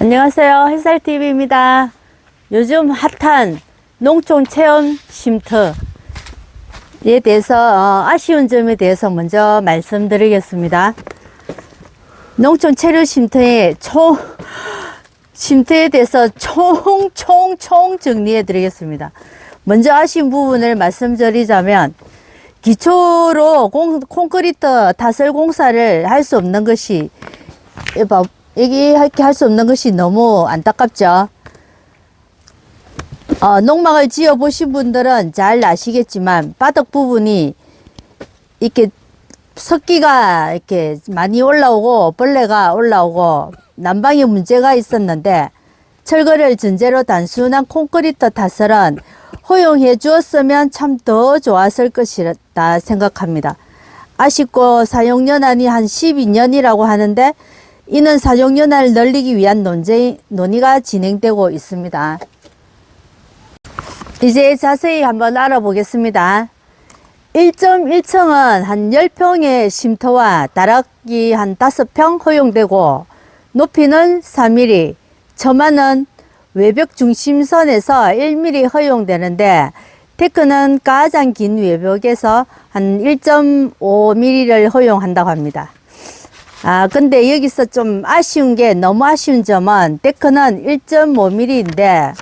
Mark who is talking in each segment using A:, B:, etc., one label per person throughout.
A: 안녕하세요. 햇살TV입니다. 요즘 핫한 농촌 체험 쉼터에 대해서 어, 아쉬운 점에 대해서 먼저 말씀드리겠습니다. 농촌 체류 쉼터의 총, 쉼터에 대해서 총, 총, 총 정리해 드리겠습니다. 먼저 아쉬운 부분을 말씀드리자면 기초로 공, 콘크리트 타설 공사를 할 수 없는 것이 얘기할 수 없는 것이 너무 안타깝죠. 어, 농막을 지어 보신 분들은 잘 아시겠지만 바닥 부분이 이렇게 습기가 이렇게 많이 올라오고 벌레가 올라오고 난방에 문제가 있었는데 철거를 전제로 단순한 콘크리트 타설은 허용해 주었으면 참 더 좋았을 것이다 생각합니다. 아쉽고 사용연한이 한 12년이라고 하는데 이는 사용연한을 늘리기 위한 논쟁, 논의가 진행되고 있습니다. 이제 자세히 한번 알아보겠습니다. 1.1층은 한 10평의 쉼터와 다락이 한 5평 허용되고 높이는 3mm, 처마는 외벽 중심선에서 1mm 허용되는데 테크는 가장 긴 외벽에서 한 1.5mm를 허용한다고 합니다. 아, 근데 여기서 좀 아쉬운 게 너무 아쉬운 점은 데크는 1.5mm인데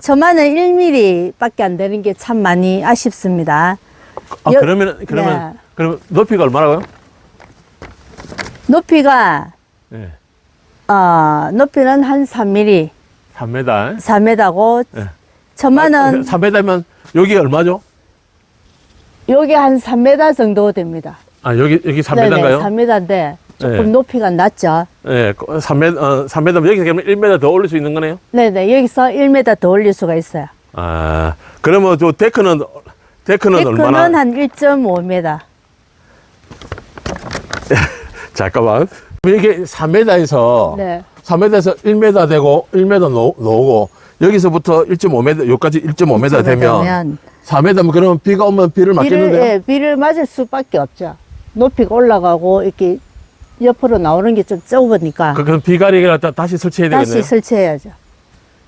A: 처마는 1mm 밖에 안 되는 게 참 많이 아쉽습니다.
B: 아,
A: 여-
B: 그러면 그러면
A: 네.
B: 그러면 높이가 얼마라고요?
A: 높이가
B: 예.
A: 어, 높이는 한 3mm,
B: 3m.
A: 4m고
B: 예.
A: 처마는
B: 3m면 여기 얼마죠?
A: 여기 한 3m 정도 됩니다.
B: 아, 여기 여기 3m인가요?
A: 3m인데 조금
B: 네.
A: 높이가 낮죠.
B: 예. 3m 어, 3m면 여기서 그러면 1m 더 올릴 수 있는 거네요.
A: 네네, 여기서 1m 더 올릴 수가 있어요.
B: 아, 그러면 저 데크는 데크는
A: 데크는
B: 얼마나?
A: 한 1.5m.
B: 잠깐만. 이게 3m에서
A: 네.
B: 3m에서 1m 되고 1m 놓, 놓고 여기서부터 1.5m 여기까지 1.5m 되면 4m면 그러면 비가 오면 비를
A: 비를,
B: 맞겠는데요?
A: 예, 비를 맞을 수밖에 없죠. 높이가 올라가고 이렇게 옆으로 나오는 게 좀 좁으니까
B: 그, 그럼 비가리를 갖다 다시 설치해야
A: 다시
B: 되겠네요.
A: 설치해야죠.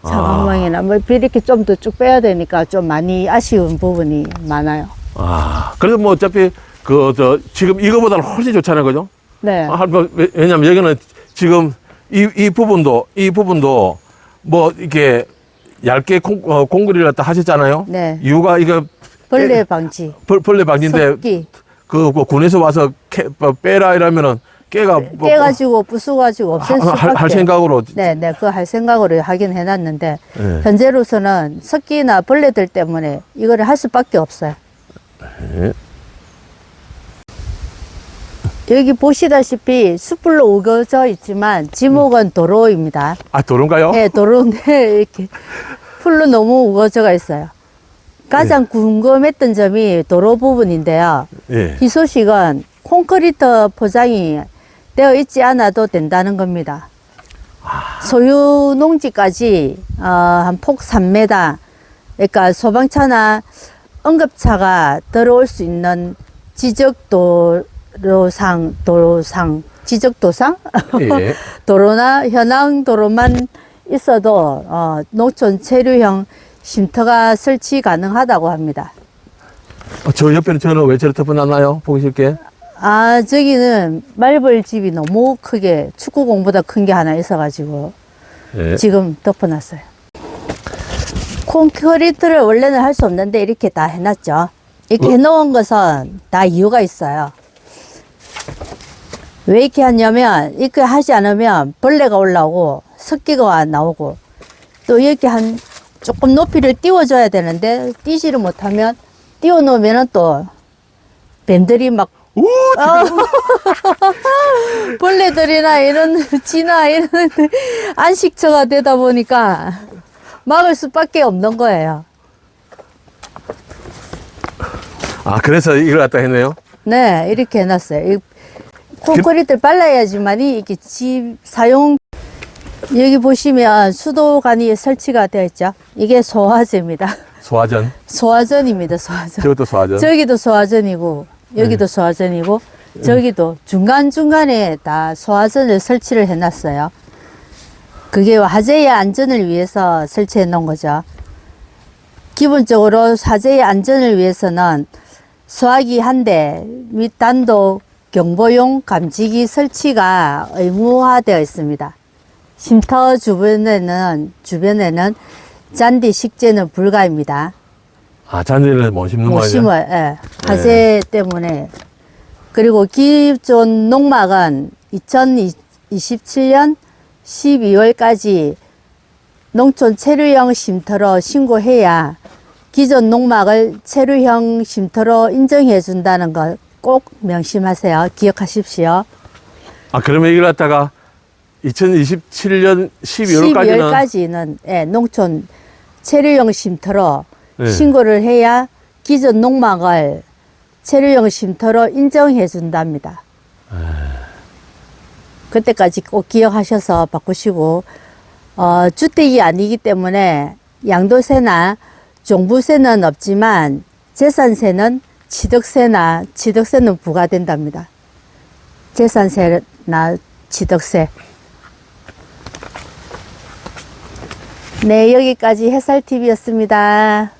B: 아.
A: 차광망이나 뭐비 이렇게 좀 더 쭉 빼야 되니까 좀 많이 아쉬운 부분이 많아요.
B: 아, 그래도 뭐 어차피 그, 저, 지금 이거보다는 훨씬 좋잖아요. 그죠?
A: 네.
B: 아, 뭐, 왜- 왜냐면 여기는 지금 이, 이 부분도, 이 부분도 뭐 이렇게 얇게 콩, 어, 공구리를 갖다 하셨잖아요.
A: 네.
B: 이유가 이거
A: 벌레 방지.
B: 벌, 벌레 방지인데
A: 습기
B: 그, 그 군에서 와서 캐, 뭐 빼라 이러면은 깨가 뭐
A: 깨가지고 부숴가지고 없앨
B: 하-
A: 수밖에.
B: 할, 할 생각으로.
A: 네, 네, 그거 할 생각으로 하긴 해놨는데
B: 네.
A: 현재로서는 습기나 벌레들 때문에 이거를 할 수밖에 없어요.
B: 네.
A: 여기 보시다시피 숯불로 우거져 있지만 지목은 도로입니다.
B: 아, 도로인가요?
A: 네, 도로인데 이렇게 풀로 너무 우거져가 있어요. 가장 궁금했던 점이 도로 부분인데요.
B: 예.
A: 이 소식은 콘크리트 포장이 되어 있지 않아도 된다는 겁니다. 소유 농지까지 어, 한폭 3m, 그러니까 소방차나 응급차가 들어올 수 있는 지적도로상, 도로상, 지적도상?
B: 예.
A: 도로나 현황 도로만 있어도 어, 농촌 체류형 쉼터가 설치 가능하다고 합니다.
B: 어, 저 옆에는 저는 왜 저렇게 덮어놨나요? 보기 쉽게.
A: 아, 저기는 말벌 집이 너무 크게 축구공보다 큰 게 하나 있어가지고
B: 예.
A: 지금 덮어놨어요. 콘크리트를 원래는 할 수 없는데 이렇게 다 해놨죠. 이렇게
B: 어?
A: 해놓은 것은 다 이유가 있어요. 왜 이렇게 하냐면 이렇게 하지 않으면 벌레가 올라오고 습기가 나오고 또 이렇게 한 조금 높이를 띄워줘야 되는데 띄지를 못하면 띄워놓으면 또 뱀들이 막
B: 오,
A: 벌레들이나 이런 쥐나 이런 안식처가 되다 보니까 막을 수밖에 없는 거예요.
B: 아, 그래서 이걸 갖다 했네요.
A: 네, 이렇게 해놨어요. 이 콘크리트를 발라야지만이 이게 집 사용 여기 보시면 수도관이 설치가 되어 있죠. 이게 소화제입니다.
B: 소화전.
A: 소화전입니다. 소화전.
B: 저것도 소화전.
A: 저기도 소화전이고 여기도 소화전이고 저기도 중간중간에 다 소화전을 설치를 해놨어요. 그 그게 화재의 안전을 위해서 설치해 놓은 거죠. 기본적으로 화재의 안전을 위해서는 소화기 한 대 및 단독 경보용 감지기 설치가 의무화되어 있습니다. 쉼터 주변에는 주변에는 잔디 식재는 불가입니다.
B: 아, 잔디를 못 심는
A: 못
B: 거죠?
A: 심어, 예. 화재 때문에. 그리고 기존 농막은 2027년 12월까지 농촌 체류형 쉼터로 신고해야 기존 농막을 체류형 쉼터로 인정해 준다는 거꼭 명심하세요. 기억하십시오.
B: 아, 그러면 이걸 갖다가 2027년 12월까지는
A: 12월까지는 예, 농촌 체류형 쉼터로
B: 네.
A: 신고를 해야 기존 농막을 체류형 쉼터로 인정해 준답니다. 그때까지 꼭 기억하셔서 바꾸시고 어, 주택이 아니기 때문에 양도세나 종부세는 없지만 재산세는 취득세나 취득세는 부과된답니다. 재산세나 취득세. 네, 여기까지 해설TV였습니다.